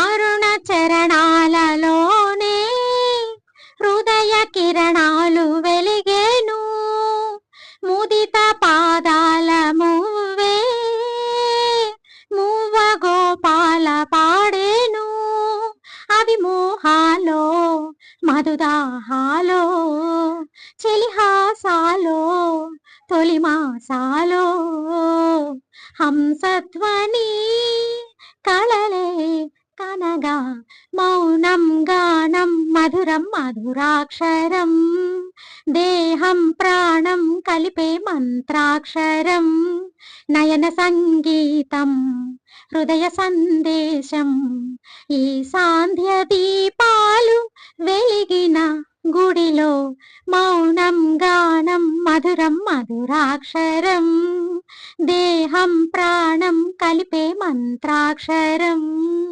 అరుణ చరణాలలోనే హృదయ కిరణాలు వెలిగేను. ముదిత పాదాల మువ్వే మువ్వ గోపాల పాడేను. అవి మోహాలో మధుదాహాలో చెలిహాసాలో తొలిమాసాలో హంసధ్వని అనగా మౌనం గానం మధురం మధురాక్షరం. దేహం ప్రాణం కలిపే మంత్రాక్షరం. నయన సంగీతం హృదయ సందేశం. ఈ సాంధ్య దీపాలు వెలిగిన గుడిలో మౌనం గానం మధురం మధురాక్షరం. దేహం ప్రాణం కలిపే మంత్రాక్షరం.